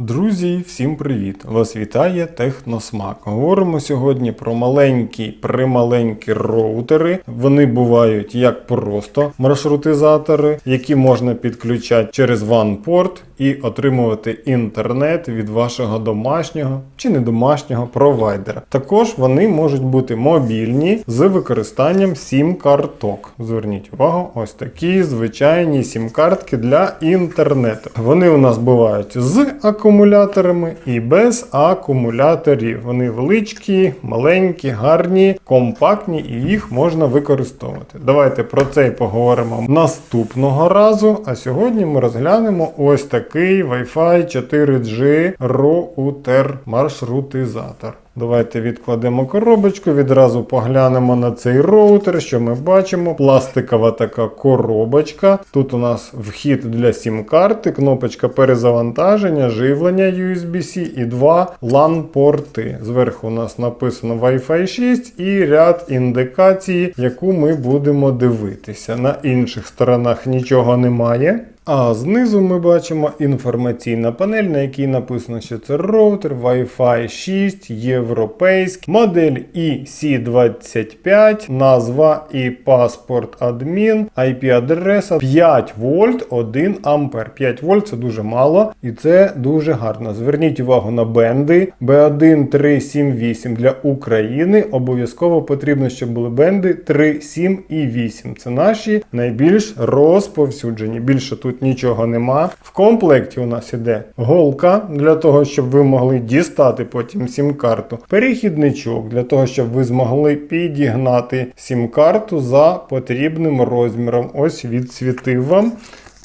Друзі, всім привіт! Вас вітає Техносмак. Говоримо сьогодні про маленькі, прималенькі роутери. Вони бувають як просто маршрутизатори, які можна підключати через WAN-порт і отримувати інтернет від вашого домашнього чи не домашнього провайдера. Також вони можуть бути мобільні з використанням сім-карток. Зверніть увагу, ось такі звичайні сім-картки для інтернету. Вони у нас бувають з акумуляторами і без акумуляторів. Вони величкі, маленькі, гарні, компактні і їх можна використовувати. Давайте про це і поговоримо наступного разу. А сьогодні ми розглянемо ось такий Wi-Fi 4G роутер маршрутизатор. Давайте відкладемо коробочку, відразу поглянемо на цей роутер, що ми бачимо. Пластикова така коробочка. Тут у нас вхід для сім-карти, кнопочка перезавантаження, живлення USB-C і два LAN-порти. Зверху у нас написано Wi-Fi 6 і ряд індикацій, яку ми будемо дивитися. На інших сторонах нічого немає. А знизу ми бачимо інформаційна панель, на якій написано, що це роутер Wi-Fi 6, європейський, модель EC25, назва і паспорт адмін, IP-адреса 5 вольт 1 ампер. 5 вольт це дуже мало і це дуже гарно. Зверніть увагу на бенди B1 3, 7, 8 для України. Обов'язково потрібно, щоб були бенди 3, 7 і 8. Це наші найбільш розповсюджені. Більше тут нічого нема. В комплекті у нас іде голка для того, щоб ви могли дістати потім сім-карту. Перехідничок для того, щоб ви змогли підігнати сім-карту за потрібним розміром. Ось відсвітив вам.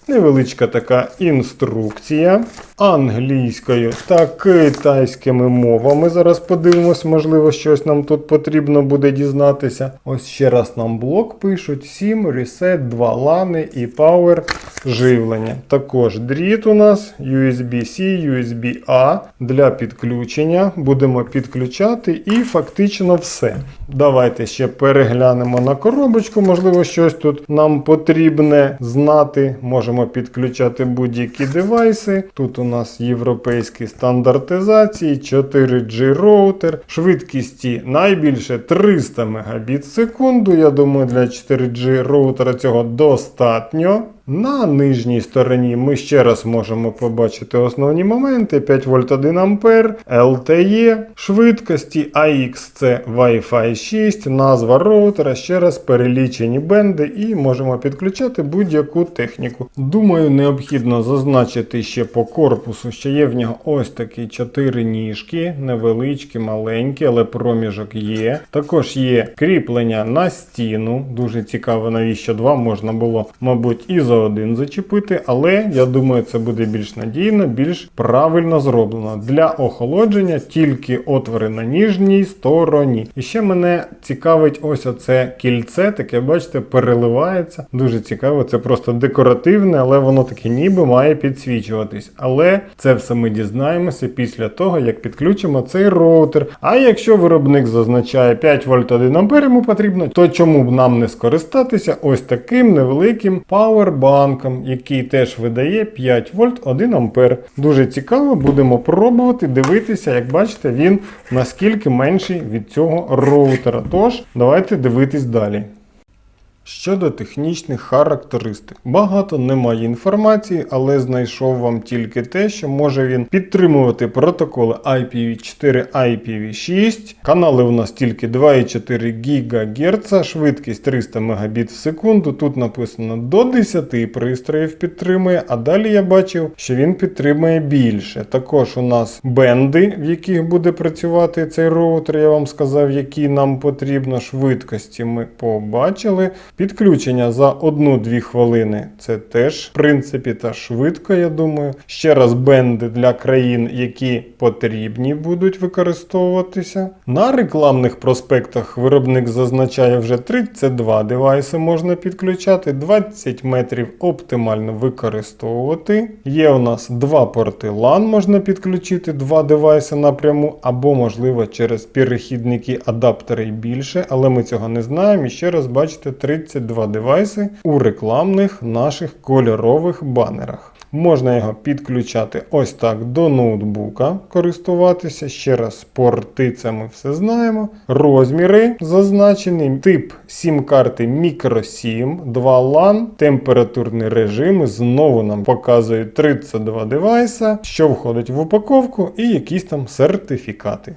Невеличка така інструкція англійською та китайськими мовами. Зараз подивимось, можливо, щось нам тут потрібно буде дізнатися. Ось ще раз нам блок пишуть: 7, reset, 2 лани і power живлення. Також дріт у нас USB-C, USB-A для підключення. Будемо підключати і фактично все. Давайте ще переглянемо на коробочку. Можливо, щось тут нам потрібне знати. Можемо підключати будь-які девайси. Тут у нас європейські стандартизації, 4G роутер, швидкісті найбільше 300 Мбіт в секунду. Я думаю, для 4G роутера цього достатньо. На нижній стороні ми ще раз можемо побачити основні моменти: 5 вольт 1 ампер, LTE, швидкості AX це Wi-Fi 6, назва роутера, ще раз перелічені бенди і можемо підключати будь-яку техніку. Думаю, необхідно зазначити ще по корпусу, що є в нього ось такі 4 ніжки, невеличкі, маленькі, але проміжок є. Також є кріплення на стіну. Дуже цікаво, навіщо два можна було, мабуть, і за один зачепити, але я думаю, це буде більш надійно, більш правильно зроблено. Для охолодження тільки отвори на ніжній стороні. І ще мене цікавить ось оце кільце, таке, бачите, переливається. Дуже цікаво, це просто декоративне, але воно таке ніби має підсвічуватись. Але це все ми дізнаємося після того, як підключимо цей роутер. А якщо виробник зазначає 5 вольт 1 ампер йому потрібно, то чому б нам не скористатися ось таким невеликим пауербанком, який теж видає 5 вольт 1 ампер. Дуже цікаво, будемо пробувати дивитися, як бачите, він наскільки менший від цього роутера. Тож, давайте дивитись далі. Щодо технічних характеристик, багато немає інформації, але знайшов вам тільки те, що може він підтримувати протоколи IPv4, IPv6. Канали у нас тільки 2,4 ГГц, швидкість 300 Мбіт в секунду. Тут написано до 10 пристроїв підтримує, а далі я бачив, що він підтримує більше. Також у нас бенди, в яких буде працювати цей роутер, я вам сказав, які нам потрібно. Швидкості ми побачили. Підключення за 1-2 хвилини це теж, в принципі, та швидко, я думаю. Ще раз бенди для країн, які потрібні будуть використовуватися. На рекламних проспектах виробник зазначає вже 32 девайси можна підключати, 20 метрів оптимально використовувати. Є у нас два порти LAN, можна підключити два девайси напряму, або, можливо, через перехідники адаптери і більше, але ми цього не знаємо. І ще раз бачите, 32 девайси у рекламних наших кольорових банерах. Можна його підключати ось так до ноутбука, користуватися. Ще раз, порти це ми все знаємо. Розміри зазначені, тип сім-карти microSIM, 2 LAN, температурний режим. Знову нам показують 32 девайса, що входить в упаковку, і якісь там сертифікати.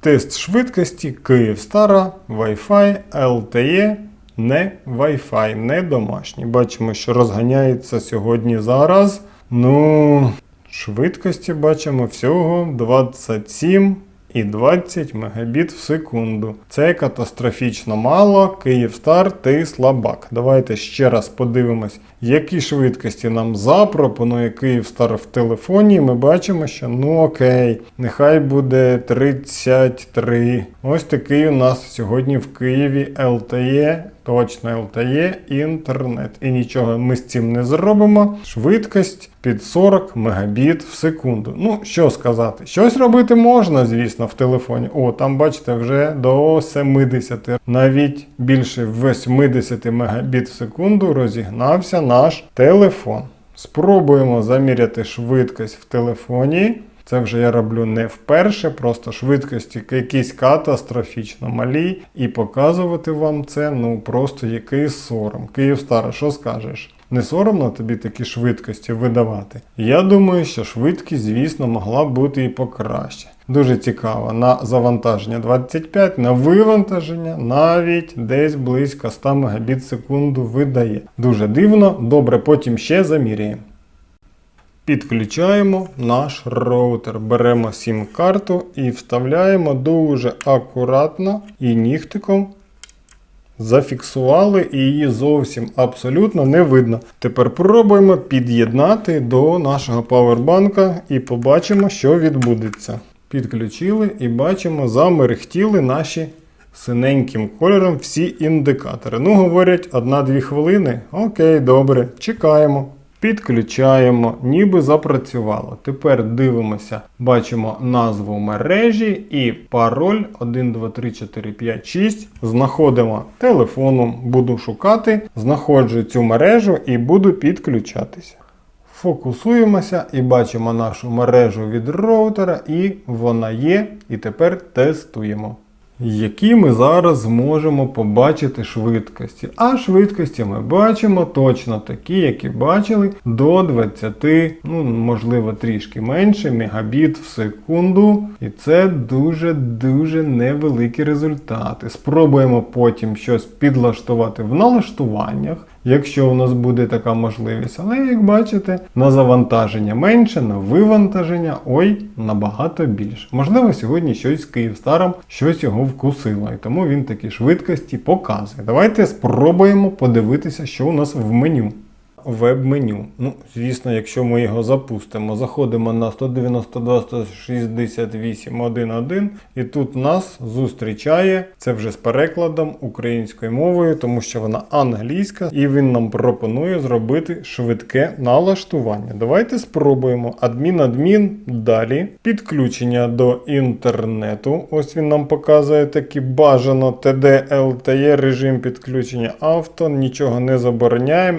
Тест швидкості Київстара, Wi-Fi, LTE, не Wi-Fi, не домашній. Бачимо, що розганяється сьогодні зараз. Ну, швидкості бачимо всього 27 і 20 Мбіт в секунду. Це катастрофічно мало. Київстар ти слабак. Давайте ще раз подивимось, які швидкості нам запропонує Київстар в телефоні. Ми бачимо, що ну окей, нехай буде 33. Ось такий у нас сьогодні в Києві LTE. Точно LTE інтернет. І нічого ми з цим не зробимо. Швидкість під 40 Мбіт в секунду. Ну, що сказати, щось робити можна, звісно, в телефоні. О, там бачите, вже до 70, навіть більше 80 Мбіт в секунду розігнався наш телефон. Спробуємо заміряти швидкість в телефоні. Це вже я роблю не вперше, просто швидкості якісь катастрофічно малі, і показувати вам це ну просто який сором. Київстара, що скажеш? Не соромно тобі такі швидкості видавати? Я думаю, що швидкість, звісно, могла бути і покраще. Дуже цікаво. На завантаження 25, на вивантаження навіть десь близько 100 Мбіт секунду видає. Дуже дивно, добре, потім ще заміряємо. Підключаємо наш роутер, беремо сім-карту і вставляємо дуже акуратно і нігтиком зафіксували і її зовсім абсолютно не видно. Тепер пробуємо під'єднати до нашого павербанка і побачимо, що відбудеться. Підключили і бачимо, замерехтіли наші синеньким кольором всі індикатори. Ну, говорять, 1-2 хвилини. Окей, добре, чекаємо. Підключаємо, ніби запрацювало. Тепер дивимося, бачимо назву мережі і пароль 1, 2, 3, 4, 5, 6. Знаходимо телефоном, буду шукати, знаходжу цю мережу і буду підключатися. Фокусуємося і бачимо нашу мережу від роутера, і вона є. І тепер тестуємо. Які ми зараз зможемо побачити швидкості. А швидкості ми бачимо точно такі, які бачили до 20, ну можливо трішки менше, мегабіт в секунду. І це дуже-дуже невеликі результати. Спробуємо потім щось підлаштувати в налаштуваннях. Якщо у нас буде така можливість, але як бачите, на завантаження менше, на вивантаження ой набагато більше. Можливо, сьогодні щось з Київстаром, щось його вкусило, і тому він такі швидкості показує. Давайте спробуємо подивитися, що у нас в меню. Веб-меню. Ну, звісно, якщо ми його запустимо, заходимо на 192.168.1.1 і тут нас зустрічає це вже з перекладом українською мовою, тому що вона англійська, і він нам пропонує зробити швидке налаштування. Давайте спробуємо. Адмін-адмін, далі. Підключення до інтернету. Ось він нам показує такі бажано TD, LTE режим підключення авто. Нічого не забороняємо.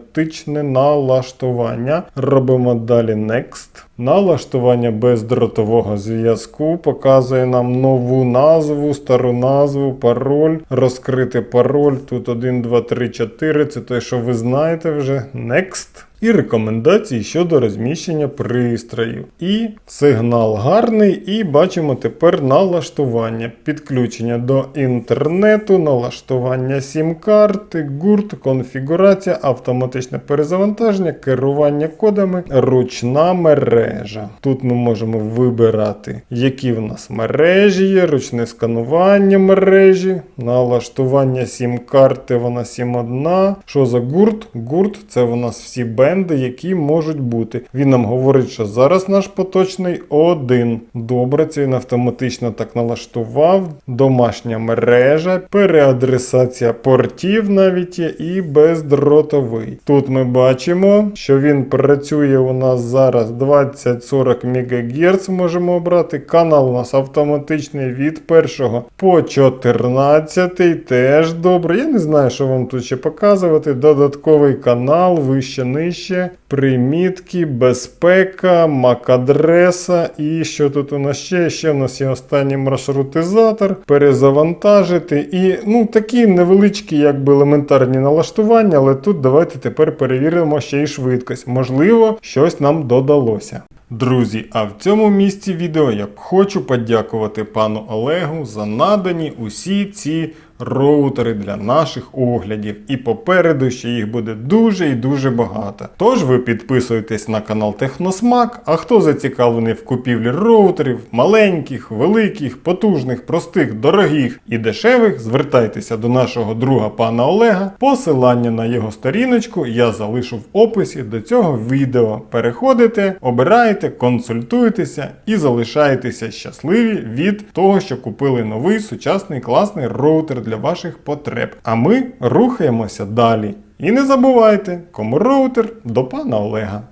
Автоматичне налаштування. Робимо далі Next. Налаштування бездротового зв'язку показує нам нову назву, стару назву, пароль, розкрити пароль. Тут 1, 2, 3, 4. Це те, що ви знаєте вже. Next. І рекомендації щодо розміщення пристроїв. І сигнал гарний, і бачимо тепер налаштування, підключення до інтернету, налаштування сім-карти, гурт, конфігурація, автоматичне перезавантаження, керування кодами, ручна мережа. Тут ми можемо вибирати, які в нас мережі є, ручне сканування мережі, налаштування сім-карти, вона 7.1. Що за гурт? Гурт це в нас всі бенди, які можуть бути. Він нам говорить, що зараз наш поточний один. Добре, це він автоматично так налаштував. Домашня мережа, переадресація портів навіть є і бездротовий. Тут ми бачимо, що він працює у нас зараз 20-40 МГц. Можемо обрати. Канал у нас автоматичний від 1 по 14. Теж добре. Я не знаю, що вам тут ще показувати. Додатковий канал, вище, нижче. Ще? Примітки, безпека, MAC-адреса і що тут у нас ще? Ще в нас є останній маршрутизатор, перезавантажити і ну такі невеличкі, якби елементарні налаштування, але тут давайте тепер перевіримо ще й швидкість. Можливо, щось нам додалося. Друзі, а в цьому місці відео я хочу подякувати пану Олегу за надані усі ці роутери для наших оглядів. І попереду ще їх буде дуже і дуже багато. Тож ви підписуйтесь на канал Техносмак, а хто зацікавлений в купівлі роутерів, маленьких, великих, потужних, простих, дорогих і дешевих, звертайтеся до нашого друга пана Олега. Посилання на його сторіночку я залишу в описі до цього відео. Переходите, обираєте, консультуєтеся і залишаєтеся щасливі від того, що купили новий сучасний класний роутер для ваших потреб. А ми рухаємося далі. І не забувайте, кому роутер до пана Олега.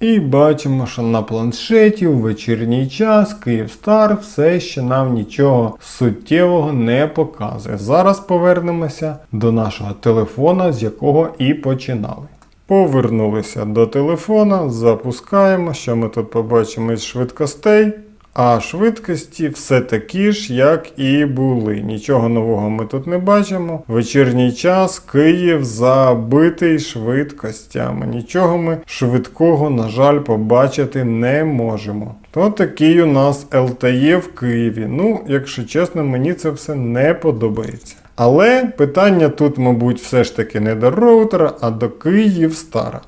І бачимо, що на планшеті у вечірній час Київстар все ще нам нічого суттєвого не показує. Зараз повернемося до нашого телефона, з якого і починали. Повернулися до телефона, запускаємо. Що ми тут побачимо із швидкостей? А швидкості все такі ж, як і були. Нічого нового ми тут не бачимо. Вечірній час Київ забитий швидкостями. Нічого ми швидкого, на жаль, побачити не можемо. То такий у нас LTE в Києві. Ну, якщо чесно, мені це все не подобається. Але питання тут, мабуть, все ж таки не до роутера, а до Київстара.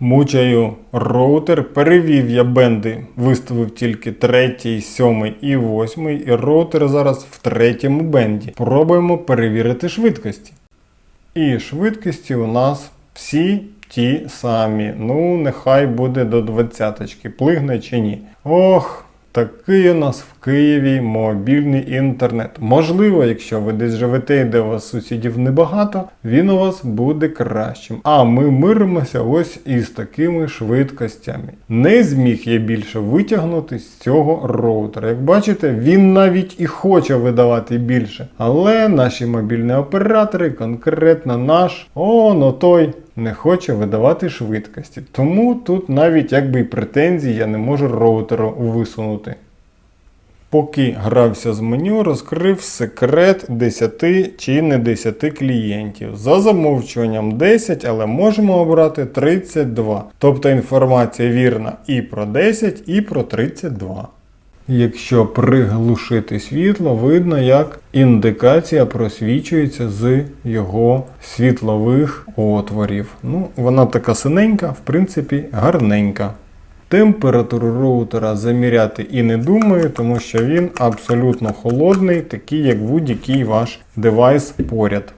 Мучаю роутер, перевів я бенди, виставив тільки третій, сьомий і восьмий, і роутер зараз в третьому бенді. Пробуємо перевірити швидкості. І швидкості у нас всі ті самі. Ну, нехай буде до двадцяточки, плигне чи ні. Ох, такий у нас Києві мобільний інтернет. Можливо, якщо ви десь живете, де у вас сусідів небагато, він у вас буде кращим. А ми миримося ось із такими швидкостями. Не зміг я більше витягнути з цього роутера. Як бачите, він навіть і хоче видавати більше. Але наші мобільні оператори, конкретно наш, он отой. Не хоче видавати швидкості. Тому тут навіть якби і претензій я не можу роутеру висунути. Поки грався з меню, розкрив секрет 10 чи не 10 клієнтів. За замовчуванням 10, але можемо обрати 32. Тобто інформація вірна і про 10, і про 32. Якщо приглушити світло, видно, як індикація просвічується з його світлових отворів. Ну, вона така синенька, в принципі, гарненька. Температуру роутера заміряти і не думаю, тому що він абсолютно холодний, такий як будь-який ваш девайс поряд.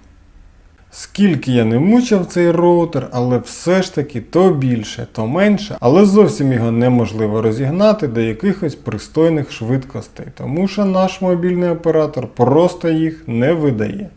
Скільки я не мучив цей роутер, але все ж таки то більше, то менше, але зовсім його неможливо розігнати до якихось пристойних швидкостей, тому що наш мобільний оператор просто їх не видає.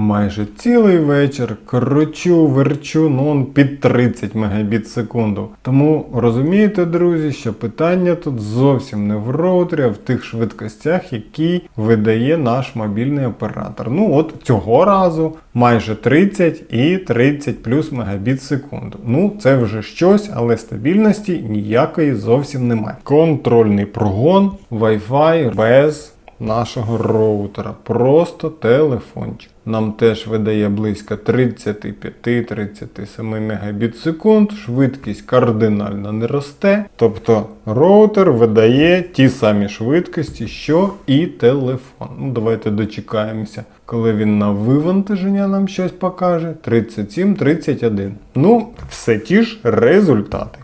Майже цілий вечір кручу, верчу, ну під 30 Мбіт секунду. Тому розумієте, друзі, що питання тут зовсім не в роутері, а в тих швидкостях, які видає наш мобільний оператор. Ну от цього разу майже 30 і 30 плюс Мбіт секунду. Ну це вже щось, але стабільності ніякої зовсім немає. Контрольний прогон, Wi-Fi без нашого роутера. Просто телефончик. Нам теж видає близько 35-37 Мбіт секунд, швидкість кардинально не росте. Тобто роутер видає ті самі швидкості, що і телефон. Ну, давайте дочекаємося, коли він на вивантаження нам щось покаже. 37-31. Ну, все ті ж результати.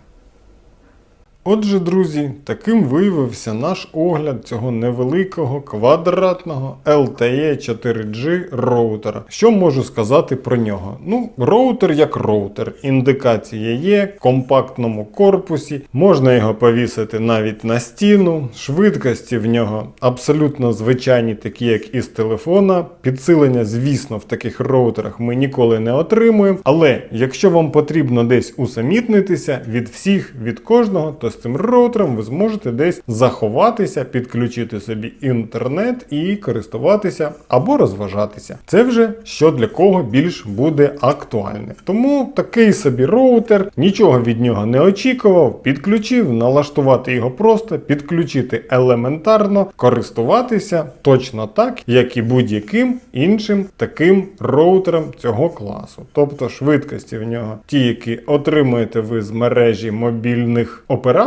Отже, друзі, таким виявився наш огляд цього невеликого квадратного LTE 4G роутера. Що можу сказати про нього? Ну, роутер як роутер. Індикація є в компактному корпусі, можна його повісити навіть на стіну. Швидкості в нього абсолютно звичайні, такі як із телефона. Підсилення, звісно, в таких роутерах ми ніколи не отримуємо. Але якщо вам потрібно десь усамітнитися від всіх, від кожного, то з цим роутером ви зможете десь заховатися, підключити собі інтернет і користуватися або розважатися. Це вже що для кого більш буде актуальне. Тому такий собі роутер, нічого від нього не очікував, підключив, налаштувати його просто, підключити елементарно, користуватися точно так, як і будь-яким іншим таким роутером цього класу. Тобто швидкості в нього ті, які отримуєте ви з мережі мобільних операторів,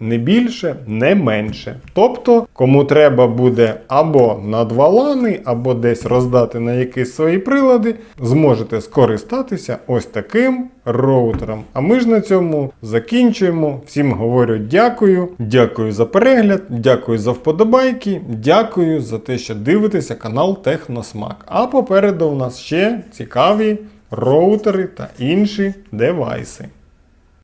не більше, не менше. Тобто, кому треба буде або на два лани, або десь роздати на якісь свої прилади, зможете скористатися ось таким роутером. А ми ж на цьому закінчуємо. Всім говорю дякую. Дякую за перегляд, дякую за вподобайки, дякую за те, що дивитеся канал Техносмак. А попереду у нас ще цікаві роутери та інші девайси.